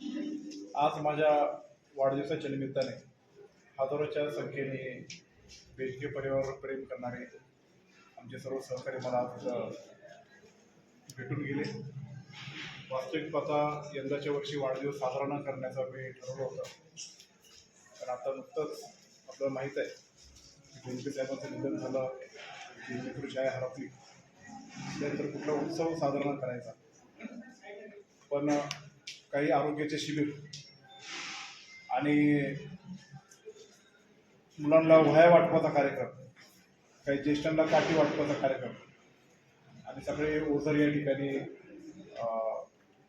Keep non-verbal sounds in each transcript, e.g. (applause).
आज माझ्या वाढदिवसाच्या निमित्ताने हजारोच्या संख्येने बेजके परिवारावर प्रेम करणारे आमचे सर्व सहकारी मला आज भेटून गेले. वास्तविक पाहता यंदाच्या वर्षी वाढदिवस साजरा न करण्याचा मी ठरवलं होतं. पण आता नुकतंच आपल्याला माहीत आहे की बेनके साहेबांचं निधन झालं की मित्रछाया हरपली त्यानंतर कुठला उत्सव साजरा न करायचा. पण काही आरोग्याचे शिबिर. आणि मुलांना वह्या वाटपाचा कार्यक्रम काही ज्येष्ठांना काठी वाटपाचा कार्यक्रम. आणि सगळे ओझर या ठिकाणी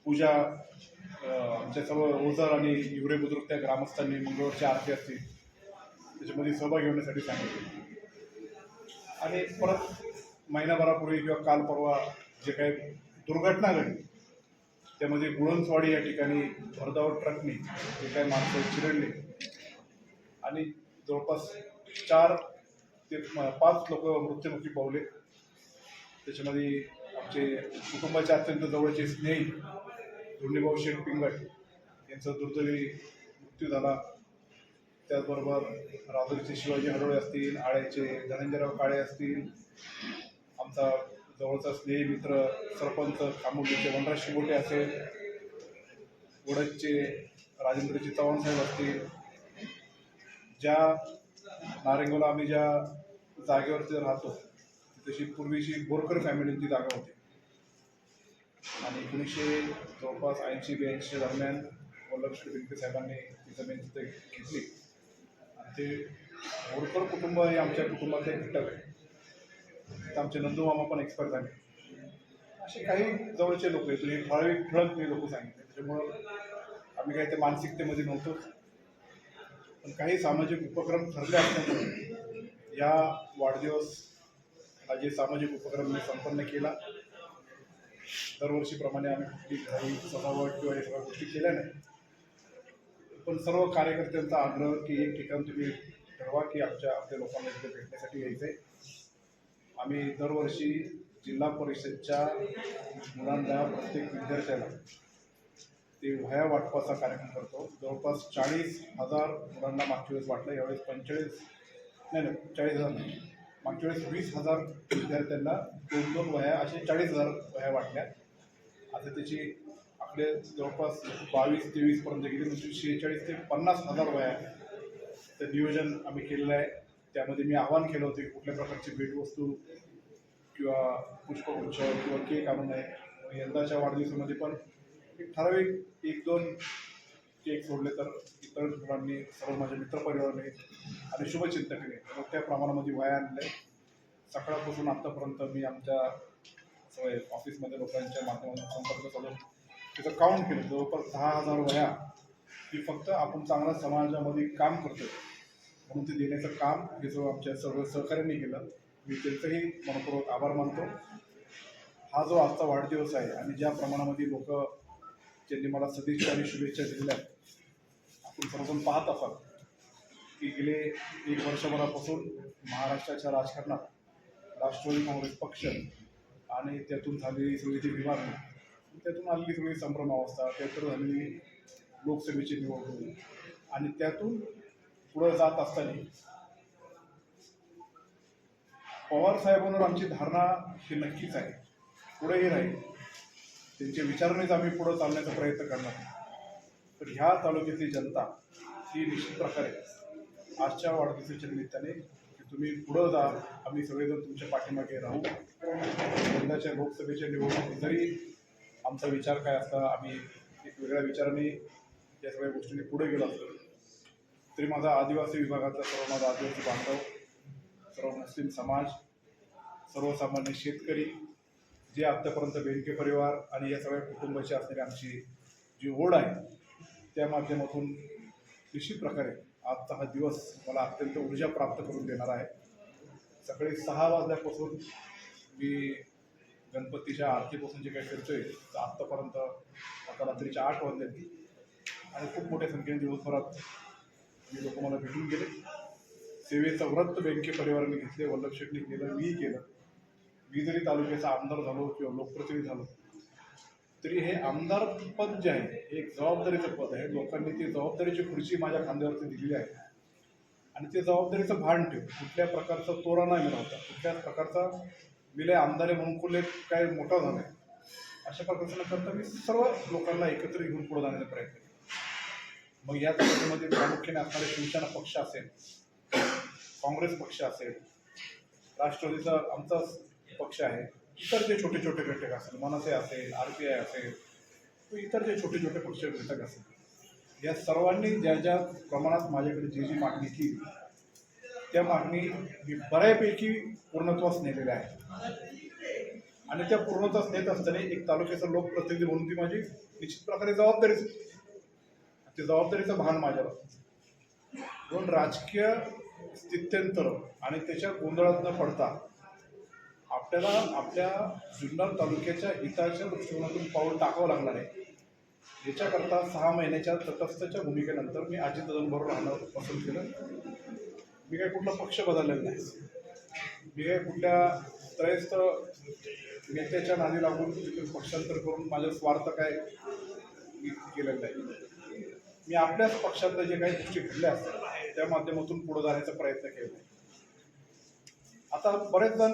पूजा आमच्या सर्व ओझर आणि हिवरे बुद्रुक त्या ग्रामस्थांनी मंगळवारची आरती असतील त्याच्यामध्ये सहभाग घेण्यासाठी सांगितले. आणि परत महिनाभरापूर्वी किंवा काल परवा जे काही दुर्घटना घडली त्यामध्ये गुळणस्वाडी या ठिकाणी भरधाव ट्रकने जे काही माणसं चिरडले. आणि जवळपास चार ते पाच लोक मृत्युमुखी पावले त्याच्यामध्ये आमचे कुटुंबाचे अत्यंत जवळचे स्नेही धोंडीभाऊ शेठ पिंगट यांचा दुर्दैवी मृत्यू झाला. त्याचबरोबर राजुरीचे शिवाजी हरोळे असतील आळ्याचे धनंजयराव काळे असतील आमचा जवळचा स्नेही मित्र सरपंच खामुर्लीचे वनराज शिंगोटे असेल वडदचे राजेंद्रचे चव्हाण साहेब असतील. ज्या नारेंगोला आम्ही ज्या जागेवरती राहतो तशी पूर्वीची बोरकर फॅमिलीची जागा होती. आणि एकोणीसशे जवळपास ऐंशी ब्याऐंशीच्या दरम्यान वल्लभश्री बिंके साहेबांनी ती जमीन तिथे घेतली. आणि ते बोरकर कुटुंब हे आमच्या कुटुंबाचे एक घटक आहे. तर आमचे नंदू मामा पण एक्सपर्ट झाले असे काही जवळचे लोक आहेत म्हणजे ठराविक ठळक मी लोक सांगितले त्याच्यामुळं आम्ही काही ते मानसिकतेमध्ये नव्हतो पण काही सामाजिक उपक्रम ठरले असल्यामुळे या वाढदिवस हा जे सामाजिक उपक्रम मी संपन्न केला दरवर्षीप्रमाणे आम्ही कुठली घरी सजावट किंवा या सगळ्या गोष्टी केल्या नाही. पण सर्व कार्यकर्त्यांचा आग्रह की एक ठिकाण तुम्ही ठरवा की आमच्या आपल्या लोकांना तिथे भेटण्यासाठी यायचं आहे आम्ही दरवर्षी जिल्हा परिषदच्या मुलांना प्रत्येक विद्यार्थ्याला ते वह्या वाटपाचा कार्यक्रम करतो. जवळपास चाळीस हजार मुलांना मागच्या वेळेस वाटलं. यावेळेस पंचेचाळीस नाही नाही चाळीस हजार नाही. मागच्या वेळेस वीस हजार विद्यार्थ्यांना दोन दोन वह्या असे चाळीस हजार वह्या वाटल्या. आता त्याची आपले जवळपास बावीस तेवीसपर्यंत गेली. म्हणजे शेहेचाळीस ते पन्नास हजार वह्या ते नियोजन आम्ही केलेलं आहे. त्यामध्ये मी आवाहन केलं होतं की कुठल्या प्रकारची भेटवस्तू किंवा पुष्पगुच्छ किंवा केक आणू नये. यंदाच्या वाढदिवसामध्ये पण एक ठराविक एक दोन केक सोडले तर इतर मुलांनी सर्व माझ्या मित्रपरिवाराने आणि शुभचिंतकाने मोठ्या प्रमाणामध्ये वया आणले. सकाळपासून आत्तापर्यंत मी आमच्या ऑफिसमध्ये लोकांच्या माध्यमातून संपर्क चालू त्याचं काउंट केलं. जवळपास दहा हजार वया ही फक्त आपण चांगल्या समाजामध्ये काम करतो म्हणून ते देण्याचं काम हे जो आमच्या सर्व सहकार्यांनी केलं मी त्यांचंही मनपूर्वक आभार मानतो. हा जो आजचा वाढदिवस आहे आणि ज्या प्रमाणामध्ये लोक ज्यांनी मला सदिच्छा आणि शुभेच्छा दिलेल्या आपण सर्वजण पाहत असाल की गेले एक वर्षभरापासून महाराष्ट्राच्या राजकारणात राष्ट्रवादी काँग्रेस पक्ष आणि त्यातून झालेली सगळी जी विभागणी त्यातून आलेली सगळी संभ्रमावस्था त्यातून झालेली लोकसभेची निवडणूक आणि त्यातून पुढं जात असताना पवार साहेबांवर आमची धारणा ही नक्कीच आहे. पुढेही राहील. त्यांच्या विचारानेच आम्ही पुढे चालण्याचा प्रयत्न करणार तर ह्या तालुक्यातली जनता ही निश्चित प्रकारे आजच्या वाढदिवसाच्या निमित्ताने की तुम्ही पुढं जा आम्ही सगळेजण तुमच्या पाठीमागे राहू. यंदाच्या लोकसभेच्या निवडणुकीत जरी आमचा विचार काय असता आम्ही एक वेगळ्या विचाराने या सगळ्या गोष्टींनी पुढे गेलो असतो तरी माझा आदिवासी विभागातला सर्व माझा आदिवासी बांधव सर्व मुस्लिम समाज सर्वसामान्य शेतकरी जे आत्तापर्यंत बेंके परिवार आणि या सगळ्या कुटुंबाची असणारी आमची जी ओढ आहे त्या माध्यमातून निश्चित प्रकारे आजचा हा दिवस मला अत्यंत ऊर्जा प्राप्त करून देणार आहे. सकाळी सहा वाजल्यापासून मी गणपतीच्या आरतीपासून जे काही करतोय तर आत्तापर्यंत आता रात्रीच्या आठ वाजले. आणि खूप मोठ्या संख्येने दिवसभरात मी लोक मला भेटून गेले. सेवेचं व्रत बँके परिवाराने घेतले वल्लभ शेट्टी केलं मी केलं. मी जरी तालुक्याचा आमदार झालो किंवा लोकप्रतिनिधी झालो तरी हे आमदार पद जे आहे हे एक जबाबदारीचं पद आहे. लोकांनी ती जबाबदारीची खुर्ची माझ्या खांद्यावरती दिलेली आहे. आणि ते जबाबदारीचं भान ठेव. कुठल्या प्रकारचा तोरा नाही मिळवता कुठल्याच प्रकारचा विलय आमदारी म्हणून कुठले काय मोठा झाला आहे अशा प्रकारचं न करता मी सर्व लोकांना एकत्र घेऊन पुढे जाण्याचा प्रयत्न केला मग या त्याच्यामध्ये प्रामुख्याने असणारे शिवसेना पक्ष असेल काँग्रेस पक्ष असेल राष्ट्रवादीचा आमचा पक्ष आहे इतर जे छोटे छोटे घटक असेल मनसे असेल आर पी आय असेल इतर जे छोटे छोटे पक्ष घटक असेल या सर्वांनी ज्या ज्या प्रमाणात माझ्याकडे जी जी मागणी केली त्या मागणी मी बऱ्यापैकी पूर्णत्वास नेलेल्या आहेत. आणि त्या पूर्णत्वास नेत असताना एक तालुक्याचा लोकप्रतिनिधी म्हणून ती माझी निश्चित प्रकारे जबाबदारीच ते जबाबदारीचं भान माझ्यावर. दोन राजकीय स्थित्यंतर आणि त्याच्या गोंधळात न पडता आपल्याला आपल्या जुन्नर तालुक्याच्या हिताच्या दृष्टिकोनातून पाऊल टाकावं लागणार आहे. याच्याकरता सहा महिन्याच्या तटस्थच्या भूमिकेनंतर मी अजित बरोबर राहणं पसंत केलं. मी काही कुठला पक्ष बदललेला नाही. मी काही कुठल्या त्रयस्थ नेत्याच्या नादी लागून पक्षांतर करून माझा स्वार्थ काय केलेला नाही. मी आपल्याच पक्षातलं जे काही गोष्टी घडल्या असतात त्या माध्यमातून पुढे जाण्याचा प्रयत्न केला. आता बरेच जण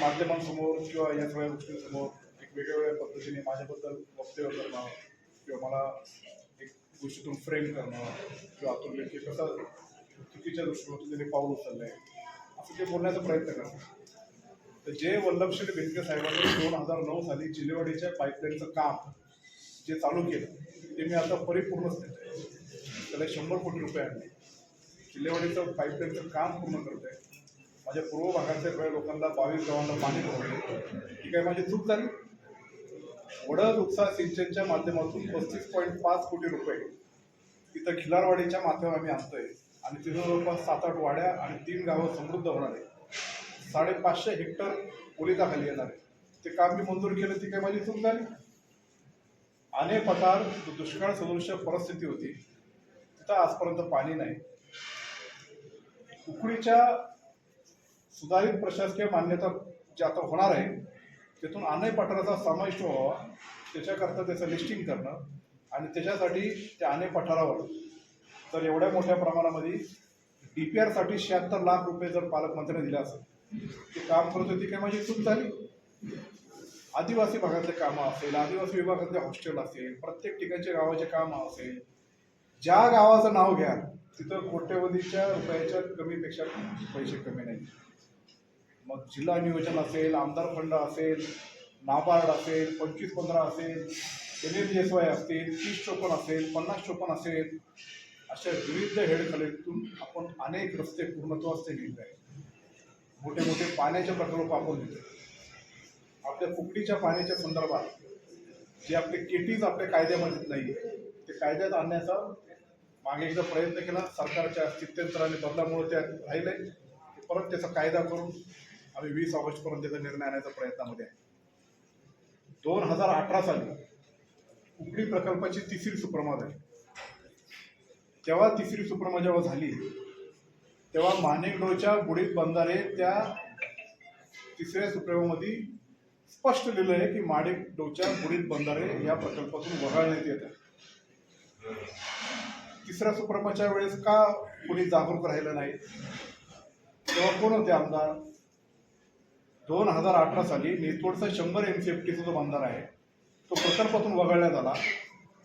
माध्यमांसमोर किंवा या सगळ्या गोष्टींसमोर एक वेगवेगळ्या पद्धतीने माझ्याबद्दल वक्तव्य करणं किंवा मला एक गोष्टीतून फ्रेम करणं किंवा अतुल बेनके कसं चुकीच्या दृष्टीकोनातून त्यांनी पाऊल उचललं आहे असं ते बोलण्याचा प्रयत्न करतात. तर जे वल्लभशेठ बेनके साहेबांनी दोन हजार नऊ साली जिल्हेवाडीच्या पाईपलाईनचं काम जे चालू केलं ते मी आता परिपूर्णच देतो त्याला शंभर कोटी रुपये आणले किल्लेवाडीचं पाईपलाईनचं काम पूर्ण करत आहे. माझ्या पूर्व भागातल्या सगळ्या लोकांना बावीस गावांना पाणी पुरवलं ही काय माझी चूक झाली. वडद उपसा सिंचनच्या माध्यमातून पस्तीस पॉईंट पाच कोटी रुपये तिथं खिलारवाडीच्या माथ्यावर आम्ही आणतोय. आणि तिथं जवळपास सात आठ वाड्या आणि तीन गावं समृद्ध होणार आहे साडेपाचशे हेक्टर ओलिताखाली येणार आहे ते काम मी मंजूर केलं ती काय माझी चूक झाली. अनेक पठार दुष्काळ सदृश परिस्थिती होती तिथं आजपर्यंत पाणी नाही. उकडीच्या सुधारित प्रशासकीय मान्यता जे आता होणार आहे त्यातून अनेक पठाराचा समाविष्ट व्हावा त्याच्याकरता त्याचं लिस्टिंग करणं आणि त्याच्यासाठी त्या अनेक पठारावर तर एवढ्या मोठ्या प्रमाणामध्ये डी पी आरसाठी शहात्तर लाख रुपये जर पालकमंत्र्यांनी दिले असेल ते काम करत होती काय माझी चूक झाली? आदिवासी भागातले कामं असेल आदिवासी विभागातले हॉस्टेल असेल प्रत्येक ठिकाणच्या गावाचे कामं असेल ज्या गावाचं नाव घ्या तिथं कोट्यवधीच्या रुपयाच्या कमीपेक्षा पैसे कमी नाही मग जिल्हा नियोजन असेल आमदार फंड असेल नाबार्ड असेल पंचवीस पंधरा असेल एन एल एस वाय असतील तीस चोपन्न असेल पन्नास चोपन्न असेल अशा विविध हेडखलेतून आपण अनेक रस्ते पूर्णत्वास ते नेले आहेत. मोठे मोठे पाण्याचे प्रकल्प आपण घेतो आपल्या कुकडीच्या पाण्याच्या संदर्भात जे आपले केटीज आपल्या कायद्यामध्ये नाही ते कायद्यात आणण्याचा मागे एकदा प्रयत्न केला सरकारच्या स्थित्यंतराने बदलामुळे त्या राहिले. परत त्याचा कायदा करून आम्ही वीस ऑगस्टपर्यंत त्याचा निर्णय आणण्याच्या प्रयत्नामध्ये आहे. दोन हजार अठरा साली कुकडी प्रकल्पाची तिसरी सुप्रमा झाली तेव्हा तिसरी सुप्रमा जेव्हा झाली तेव्हा मानेकडोच्या बुडीत बंधारे त्या तिसऱ्या सुप्रेमामध्ये स्पष्ट लिहिलं आहे की माडेकडोच्या बुडीत बंधारे या प्रकल्पातून वगळण्यात येतात तिसऱ्या सुप्रमाच्या वेळेस का कोणी जागरूक राहिलं नाही? तेव्हा कोण होते आमदार? दोन हजार अठरा साली नेतोडचा शंभर एम सी एफ टीचा जो बंधारा आहे तो प्रकल्पातून वगळण्यात आला.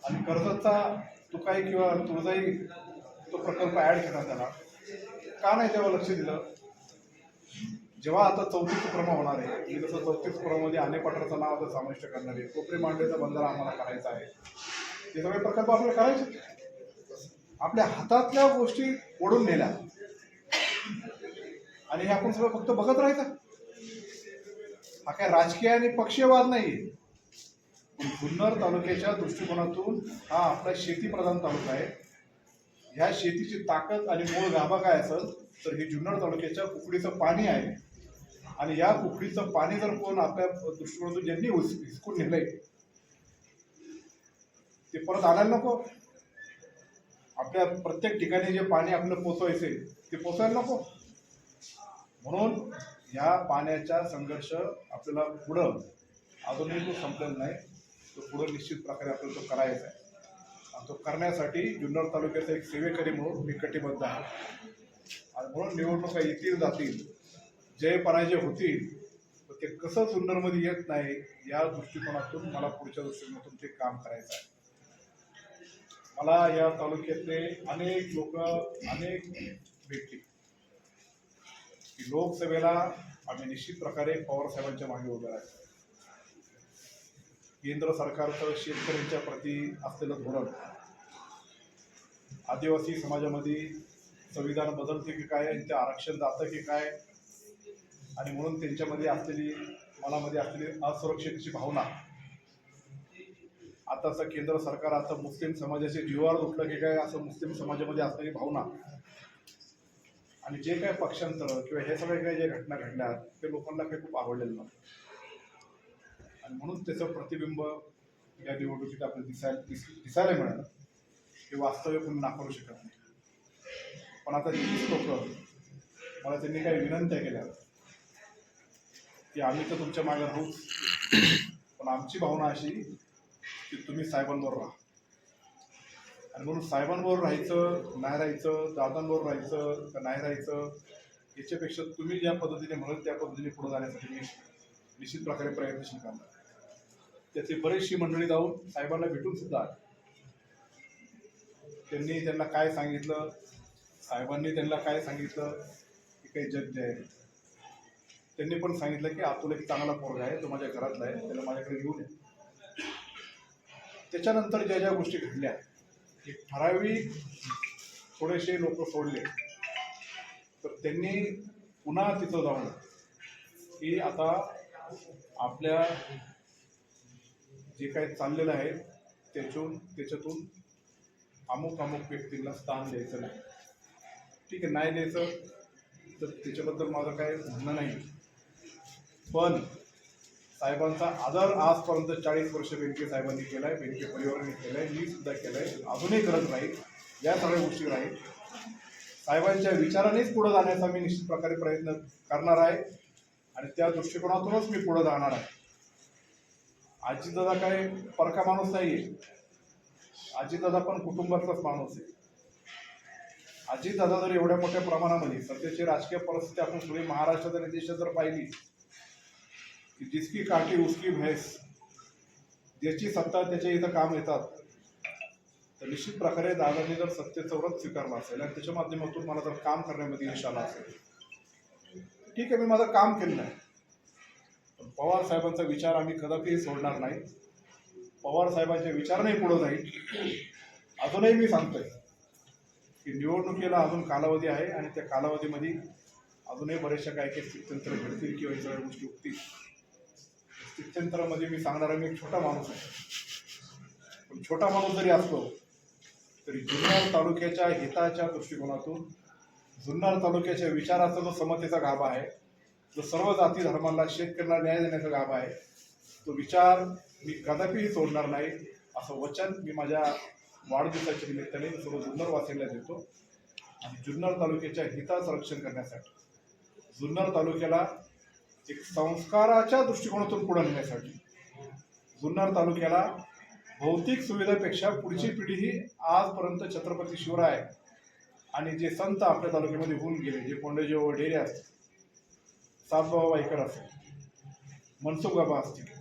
आणि कर्जतचा तुकाई किंवा तुळजाई तो प्रकल्प ॲड करण्यात आला. का नाही तेव्हा लक्ष दिलं? जेव्हा आता चौथी क्रम होणार आहे मी जसं चौथी सुप्रमध्ये अनेक पठाराचं नाव आता समाविष्ट करणार आहे कोपरी मांडलेचा बंधारा आम्हाला करायचा आहे हे सगळे प्रकल्प आपल्याला करायचे आपल्या हातातल्या गोष्टी ओढून नेल्या. आणि हे आपण सगळं फक्त बघत राहायचं. हा काय राजकीय आणि पक्षीयवाद नाही पण जुन्नर तालुक्याच्या दृष्टिकोनातून हा आपला शेतीप्रधान तालुका आहे. ह्या शेतीची ताकद आणि मूळ गाभा काय असेल तर हे जुन्नर तालुक्याच्या कुकडीचं पाणी आहे. आणि या कुकडीचं पाणी जर कोण आपल्या दृष्टिकोनातून ज्यांनी हिसकून नेलंय ते परत आणायला नको. आपल्या प्रत्येक ठिकाणी जे पाणी आपलं पोचवायचे ते पोचायला नको. म्हणून या पाण्याचा संघर्ष आपल्याला पुढं अजूनही तो संपलेला नाही. तो पुढं निश्चित प्रकारे आपल्याला तो करायचा आहे. आणि तो करण्यासाठी जुन्नर तालुक्याचा एक सेवेकरी म्हणून मी कटिबद्ध आहे. आणि म्हणून निवडणुका येतील जातील जय पराजय होतील तर ते कसं सुंदरमध्ये येत नाही या दृष्टिकोनातून मला पुढच्या दृष्टिकोनातून ते काम करायचं आहे. मला या तालुक्यातले अनेक लोक अनेक भेटतील की लोकसभेला आम्ही निश्चित प्रकारे पवार साहेबांच्या मागे उभे राहायचं केंद्र सरकारचं शेतकऱ्यांच्या प्रती असलेलं धोरण आदिवासी समाजामध्ये संविधान बदलते की काय त्यांचं आरक्षण जातं की काय आणि म्हणून त्यांच्यामध्ये असलेली मनामध्ये असलेली असुरक्षितची भावना. आताचं केंद्र सरकार आता मुस्लिम समाजाचे जीवावर उठलं की काय असं मुस्लिम समाजामध्ये असलेली भावना. आणि जे काय पक्षांतर किंवा हे सगळे काही जे घटना घडल्या ते लोकांना काही खूप आवडलेलं नाही आणि म्हणून त्याचं प्रतिबिंब या निवडणुकीत आपल्याला दिसायला दिस दिसायला मिळालं. हे वास्तव्य कोणी नाकारू शकत नाही. पण आता तीच लोक मला त्यांनी काही विनंत्या केल्या. की आम्ही तर तुमच्या मागे राहूच. पण आमची भावना अशी की तुम्ही साहेबांबरोबर राहा. आणि म्हणून साहेबांबरोबर राहायचं नाही राहायचं दादांबरोबर राहायचं का नाही राहायचं याच्यापेक्षा तुम्ही ज्या पद्धतीने म्हणाल त्या पद्धतीने पुढे जाण्यासाठी मी निश्चित प्रकारे प्रयत्नशील करणार. त्याची बरीचशी मंडळी जाऊन साहेबांना भेटून सुद्धा त्यांनी त्यांना काय सांगितलं? साहेबांनी त्यांना काय सांगितलं? की काही जग आहे त्यांनी पण सांगितलं की आतुल एक चांगला पोरगा आहे तो माझ्या घरातला आहे त्याला माझ्याकडे घेऊन ये. त्याच्यानंतर ज्या ज्या गोष्टी घडल्या एक ठराविक थोडेसे लोक सोडले तर त्यांनी पुन्हा तिथं जाऊन की आता आपल्या जे काही चाललेलं आहे त्याच्यातून त्याच्यातून अमुक अमुक व्यक्तींना स्थान द्यायचं नाही. ठीक आहे नाही द्यायचं तर त्याच्याबद्दल माझं काय म्हणणं नाही. पण साहेबांचा आदर आजपर्यंत चाळीस वर्ष बेनके साहेबांनी केला आहे बेनके परिवाराने केलं आहे मी सुद्धा केलं आहे अजूनही करत राहील या सगळ्या गोष्टी राहील. साहेबांच्या विचारानेच पुढे जाण्याचा मी निश्चित प्रकारे प्रयत्न करणार आहे आणि त्या दृष्टिकोनातूनच मी पुढे जाणार आहे. आजीदादा काय परका माणूस नाही आहे आजीदादा पण कुटुंबातलाच माणूस आहे. आजीदादा जर एवढ्या मोठ्या प्रमाणामध्ये सध्याची राजकीय परिस्थिती आपण पुढे महाराष्ट्रात आणि देशात जर पाहिली की जिसकी काठी उसकी भैंस ज्याची सत्ता त्याच्या इथं काम येतात तर निश्चित प्रकारे दादाने जर सत्तेचा व्रत स्वीकारलं असेल आणि त्याच्या माध्यमातून मला जर काम करण्यामध्ये यश आला असेल ठीक आहे मी माझं काम केलं आहे. पण पवार साहेबांचा विचार आम्ही कदापिही सोडणार नाही. पवार साहेबांच्या विचाराने पुढं जाईल. अजूनही मी सांगतोय की निवडणुकीला अजून कालावधी आहे आणि त्या कालावधीमध्ये अजूनही बरेचशा काही काही स्थित्यंतर घडतील किंवा इतर सगळ्या गोष्टी उठतील स्थित्यंतरामध्ये मी सांगणारा मी एक छोटा माणूस आहे. पण छोटा माणूस जरी असलो तरी जुन्नर तालुक्याच्या हिताच्या दृष्टिकोनातून जुन्नर तालुक्याच्या विचाराचा जो समतेचा गाभा आहे जो सर्व जाती धर्माला शेतकऱ्यांना न्याय देण्याचा गाभा आहे तो विचार मी कदापिही सोडणार नाही असं वचन मी माझ्या वाढदिवसाच्या निमित्ताने सर्व जुन्नर वासियांना देतो. आणि जुन्नर तालुक्याच्या हिताचं रक्षण करण्यासाठी जुन्नर तालुक्याला एक संस्काराच्या दृष्टिकोनातून पुढे नेण्यासाठी. जुन्नर तालुक्याला भौतिक सुविधेपेक्षा पुढची पिढी ही आजपर्यंत छत्रपती शिवराय आणि जे संत आपल्या तालुक्यामध्ये होऊन गेले जे कोंडेजी वडेरे असतील सातबाबा वाईकर असतील मनसुख बाबा असतील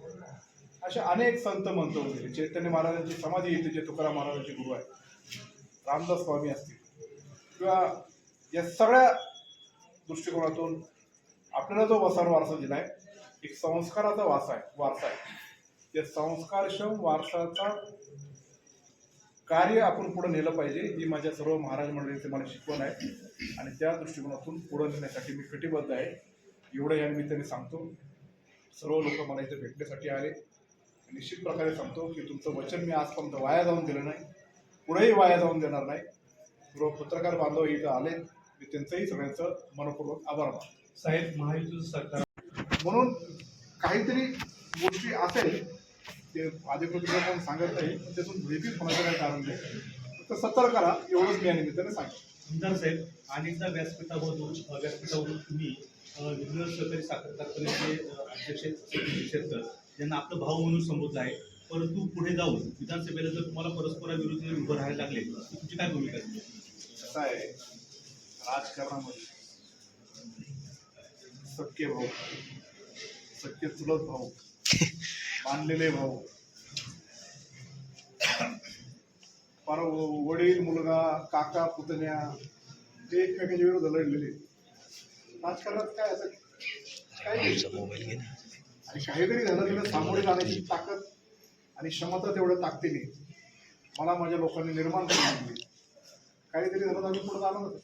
असे अनेक संत म्हणतो गेले. चैतन्य महाराजांची समाधी येते जे तुकाराम महाराजांचे गुरु आहे रामदास स्वामी असतील किंवा या सगळ्या दृष्टिकोनातून आपल्याला जो वसार वारसा दिला आहे एक संस्काराचा वारसा आहे वारसा आहे. त्या संस्कारक्षम वारसाचा कार्य आपण पुढे नेलं पाहिजे ही माझ्या सर्व महाराज मंडळींचे मला शिकवण आहे. आणि त्या दृष्टिकोनातून पुढे नेण्यासाठी मी कटिबद्ध आहे. एवढं या निमित्ताने सांगतो. सर्व लोक मला इथे भेटण्यासाठी आले. निश्चित प्रकारे सांगतो की तुमचं वचन मी आजपर्यंत वाया जाऊन दिलं नाही. पुढेही वाया जाऊन देणार नाही. सर्व पत्रकार बांधव इथं आले मी त्यांचंही सगळ्यांचं मनपूर्वक आभार मानतो. साहेब महायुतीचं सरकार. म्हणून काहीतरी गोष्टी असेल ते कोण सांगत नाही पण त्यातून भयभीत होण्याचं काही कारण नाही. फक्त सतर्क करा एवढंच मी या निमित्ताने सांगतो आमदार साहेब अनेकदा व्यासपीठामधून अ, व्यासपीठावरून तुम्ही विघ्न सहकारी साखर कारखान्याचे अध्यक्ष सतीश शेरकर त्यांना आपलं भाऊ म्हणून संबोधलं आहे परंतु पुढे जाऊन विधानसभेला जर तुम्हाला परस्पराविरुद्ध उभं राहायला लागले तुमची काय भूमिका कसं आहे? राजकारणामध्ये सख्खे भाऊ. सख्खे चुलत भाऊ. (laughs) मानलेले भाऊ. फार वडील मुलगा काका पुतण्या ते एकमेकांच्या विरोधात लढलेले. राजकारणात काय असं काय. आणि काहीतरी झालं तिला सामोरे जाण्याची ताकद आणि क्षमता तेवढ्या ताकदीने मला माझ्या लोकांनी निर्माण करून दिली. काहीतरी झालं तर आम्ही पुढे जाणार होतो.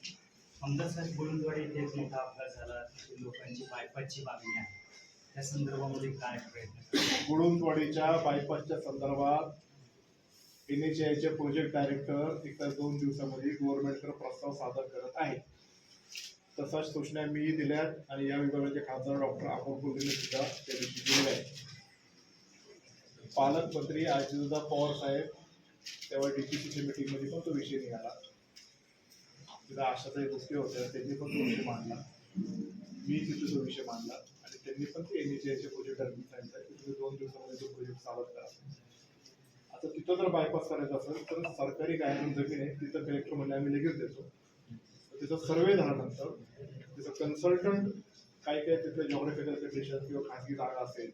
अंदाज गुरुद्वारे इथे एक मोठा अपघात झाला तिथे लोकांची बायपासची मागणी आहे. त्या संदर्भामध्ये काय प्रयत्न गुळुंदवाडीच्या बायपासच्या संदर्भात एन एच आयचे प्रोजेक्ट डायरेक्टर येत्या दोन दिवसामध्ये गव्हर्नमेंटकडे प्रस्ताव सादर करत आहे तसाच सूचना मी दिल्यात आणि या विभागाचे खासदार डॉक्टर अमोल कोल्हेने सुद्धा त्या दिवशी दिलेल्या आहेत. पालकमंत्री अजितदा पवार साहेब तेव्हा सीच्या मीटिंगमध्ये पण तो विषय निघाला. तिथं आशाताई गोष्टी होत्या त्यांनी पण तो विषय मांडला मी तिथे तो विषय मांडला आणि त्यांनी पण ते एन एच आयचे प्रोजेक्ट सांगितलं की तुम्ही दोन दिवसामध्ये तो प्रोजेक्ट सादर करा. आता तिथं जर बायपास करायचं असेल तर सरकारी गायन जमीन आहे तिथं कलेक्टर म्हणजे आम्ही लगेच देतो. तर तिथं सर्वे झाल्यानंतर तिथं कन्सल्टंट काय काय तिथलं जॉग्राफिकल कंडिशन किंवा खाजगी जागा असेल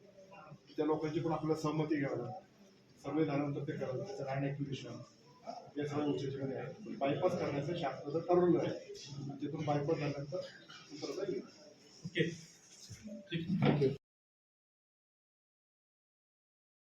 त्या लोकांची पण आपल्याला सहमती घ्यावी लागते सर्वे झाल्यानंतर ते करावं त्याचं लँड ॲक्विजिशन या सगळ्या गोष्टीमध्ये आहे बायपास करण्याचं शासनाचं ठरवलं आहे. तिथून बायपास झाल्यानंतर ओके ठीक